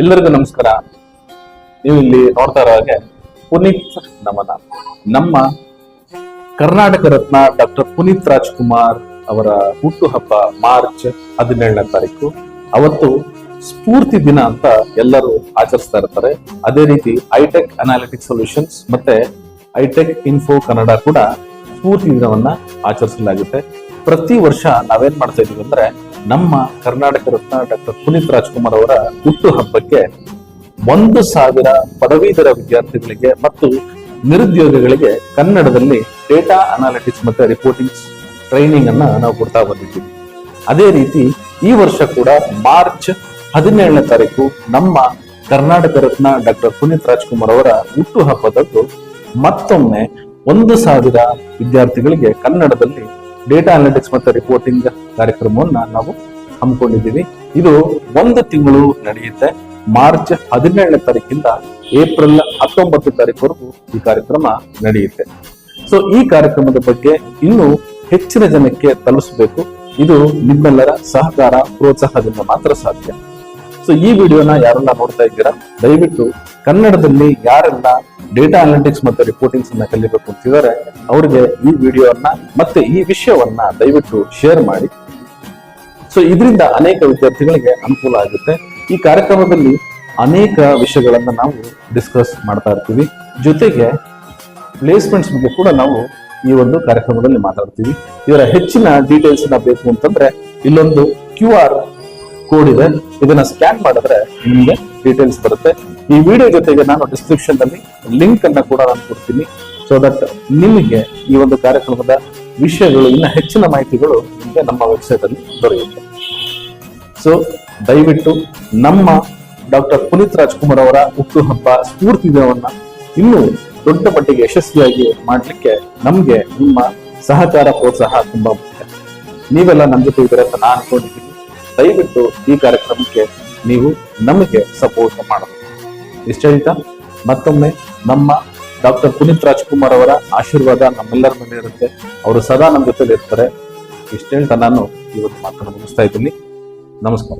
ಎಲ್ಲರಿಗೂ ನಮಸ್ಕಾರ. ನೀವು ಇಲ್ಲಿ ನೋಡ್ತಾ ಇರೋ ಹಾಗೆ ಪುನೀತ್ ನಮನ. ನಮ್ಮ ಕರ್ನಾಟಕ ರತ್ನ ಡಾಕ್ಟರ್ ಪುನೀತ್ ರಾಜ್ಕುಮಾರ್ ಅವರ ಹುಟ್ಟುಹಬ್ಬ ಮಾರ್ಚ್ ಹದಿನೇಳನೇ ತಾರೀಕು. ಅವತ್ತು ಸ್ಫೂರ್ತಿ ದಿನ ಅಂತ ಎಲ್ಲರೂ ಆಚರಿಸ್ತಾ ಇರ್ತಾರೆ. ಅದೇ ರೀತಿ ಐಟೆಕ್ ಅನಾಲಿಟಿಕ್ ಸೊಲ್ಯೂಷನ್ಸ್ ಮತ್ತೆ ಐಟೆಕ್ ಇನ್ಫೋ ಕನ್ನಡ ಕೂಡ ಸ್ಫೂರ್ತಿ ದಿನವನ್ನ ಆಚರಿಸಲಾಗುತ್ತೆ. ಪ್ರತಿ ವರ್ಷ ನಾವೇನ್ ಮಾಡ್ತಾ ಇದೀವಿ ಅಂದ್ರೆ ನಮ್ಮ ಕರ್ನಾಟಕ ರತ್ನ ಡಾಕ್ಟರ್ ಪುನೀತ್ ರಾಜ್ಕುಮಾರ್ ಅವರ ಹುಟ್ಟು ಹಬ್ಬಕ್ಕೆ ಒಂದು ಸಾವಿರ ಪದವೀಧರ ವಿದ್ಯಾರ್ಥಿಗಳಿಗೆ ಮತ್ತು ನಿರುದ್ಯೋಗಿಗಳಿಗೆ ಕನ್ನಡದಲ್ಲಿ ಡೇಟಾ ಅನಾಲಿಟಿಕ್ಸ್ ಮತ್ತೆ ರಿಪೋರ್ಟಿಂಗ್ ಟ್ರೈನಿಂಗ್ ಅನ್ನ ನಾವು ಕೊಡ್ತಾ ಬಂದಿದ್ದೀವಿ. ಅದೇ ರೀತಿ ಈ ವರ್ಷ ಕೂಡ ಮಾರ್ಚ್ ಹದಿನೇಳನೇ ತಾರೀಕು ನಮ್ಮ ಕರ್ನಾಟಕ ರತ್ನ ಡಾಕ್ಟರ್ ಪುನೀತ್ ರಾಜ್ಕುಮಾರ್ ಅವರ ಹುಟ್ಟು ಹಬ್ಬದಂದು ಮತ್ತೊಮ್ಮೆ ಒಂದು ಸಾವಿರ ವಿದ್ಯಾರ್ಥಿಗಳಿಗೆ ಕನ್ನಡದಲ್ಲಿ ಡೇಟಾ ಅನಾಲಿಟಿಕ್ಸ್ ಮತ್ತು ರಿಪೋರ್ಟಿಂಗ್ ಕಾರ್ಯಕ್ರಮವನ್ನ ನಾವು ಹಮ್ಮಿಕೊಂಡಿದ್ದೀವಿ. ಇದು ಒಂದು ತಿಂಗಳು ನಡೆಯುತ್ತೆ. ಮಾರ್ಚ್ ಹದಿನೇಳನೇ ತಾರೀಕಿಂದ ಏಪ್ರಿಲ್ ಹತ್ತೊಂಬತ್ತು ತಾರೀಕುವರೆಗೂ ಈ ಕಾರ್ಯಕ್ರಮ ನಡೆಯುತ್ತೆ. ಸೊ ಈ ಕಾರ್ಯಕ್ರಮದ ಬಗ್ಗೆ ಇನ್ನೂ ಹೆಚ್ಚಿನ ಜನಕ್ಕೆ ತಲುಪಿಸಬೇಕು. ಇದು ನಿಮ್ಮೆಲ್ಲರ ಸಹಕಾರ, ಪ್ರೋತ್ಸಾಹದಿಂದ ಮಾತ್ರ ಸಾಧ್ಯ. ಸೊ ಈ ವಿಡಿಯೋನ ಯಾರೆಲ್ಲ ನೋಡ್ತಾ ಇದ್ದೀರಾ, ದಯವಿಟ್ಟು ಕನ್ನಡದಲ್ಲಿ ಯಾರೆಲ್ಲ ಡೇಟಾ ಅನಾಲಿಟಿಕ್ಸ್ ಮತ್ತು ರಿಪೋರ್ಟಿಂಗ್ಸ್ ಅನ್ನ ಕಲಿಬೇಕು ಅಂತಿದ್ದಾರೆ, ಅವರಿಗೆ ಈ ವಿಡಿಯೋವನ್ನ ಮತ್ತೆ ಈ ವಿಷಯವನ್ನ ದಯವಿಟ್ಟು ಶೇರ್ ಮಾಡಿ. ಸೊ ಇದರಿಂದ ಅನೇಕ ವಿದ್ಯಾರ್ಥಿಗಳಿಗೆ ಅನುಕೂಲ ಆಗುತ್ತೆ. ಈ ಕಾರ್ಯಕ್ರಮದಲ್ಲಿ ಅನೇಕ ವಿಷಯಗಳನ್ನ ನಾವು ಡಿಸ್ಕಸ್ ಮಾಡ್ತಾ ಇರ್ತೀವಿ. ಜೊತೆಗೆ ಪ್ಲೇಸ್ಮೆಂಟ್ಸ್ ಬಗ್ಗೆ ಕೂಡ ನಾವು ಈ ಒಂದು ಕಾರ್ಯಕ್ರಮದಲ್ಲಿ ಮಾತಾಡ್ತೀವಿ. ಇದರ ಹೆಚ್ಚಿನ ಡೀಟೇಲ್ಸ್ ಬೇಕು ಅಂತಂದ್ರೆ, ಇಲ್ಲೊಂದು ಕ್ಯೂ ಆರ್ ಕೋಡ್ ಇದೆ. ಇದನ್ನ ಸ್ಕ್ಯಾನ್ ಮಾಡಿದ್ರೆ ನಿಮಗೆ ಡೀಟೇಲ್ಸ್ ಬರುತ್ತೆ. ಈ ವಿಡಿಯೋ ಜೊತೆಗೆ ನಾನು ಡಿಸ್ಕ್ರಿಪ್ಷನ್ ಅಲ್ಲಿ ಲಿಂಕ್ ಅನ್ನ ಕೂಡ ನಾನು ಕೊಡ್ತೀನಿ. ಸೊ ದಟ್ ನಿಮಗೆ ಈ ಒಂದು ಕಾರ್ಯಕ್ರಮದ ವಿಷಯಗಳು, ಇನ್ನ ಹೆಚ್ಚಿನ ಮಾಹಿತಿಗಳು ನಿಮಗೆ ನಮ್ಮ ವೆಬ್ಸೈಟ್ ಅಲ್ಲಿ ದೊರೆಯುತ್ತೆ. ಸೊ ದಯವಿಟ್ಟು ನಮ್ಮ ಡಾಕ್ಟರ್ ಪುನೀತ್ ರಾಜ್ಕುಮಾರ್ ಅವರ ಹುಟ್ಟುಹಬ್ಬ ಸ್ಫೂರ್ತಿ ದಿನವನ್ನ ಇನ್ನೂ ದೊಡ್ಡ ಮಟ್ಟಿಗೆ ಯಶಸ್ವಿಯಾಗಿ ಮಾಡಲಿಕ್ಕೆ ನಮ್ಗೆ ನಿಮ್ಮ ಸಹಕಾರ, ಪ್ರೋತ್ಸಾಹ ತುಂಬಾ ಮುಖ್ಯ. ನೀವೆಲ್ಲ ನಮ್ಮ ಜೊತೆ ಇದ್ದೀರ ಅಂತ ನಾನು ಅನ್ಕೊಂಡಿದ್ದೀನಿ. ದಯವಿಟ್ಟು ಈ ಕಾರ್ಯಕ್ರಮಕ್ಕೆ ನೀವು ನಮಗೆ ಸಪೋರ್ಟ್ ಮಾಡಬೇಕು. ಇಷ್ಟ ಮತ್ತೊಮ್ಮೆ ನಮ್ಮ ಡಾಕ್ಟರ್ ಪುನೀತ್ ರಾಜ್ಕುಮಾರ್ ಅವರ ಆಶೀರ್ವಾದ ನಮ್ಮೆಲ್ಲರ ಮೇಲೆ ಇರುತ್ತೆ. ಅವರು ಸದಾ ನಮ್ಮ ಜೊತೆಲಿ ಇರ್ತಾರೆ ಇಷ್ಟ ಹೇಳ್ತಾ ನಾನು ಇವತ್ತು ಮಾತನ್ನು ಮುಗಿಸ್ತಾ ಇದ್ದೀನಿ. ನಮಸ್ಕಾರ.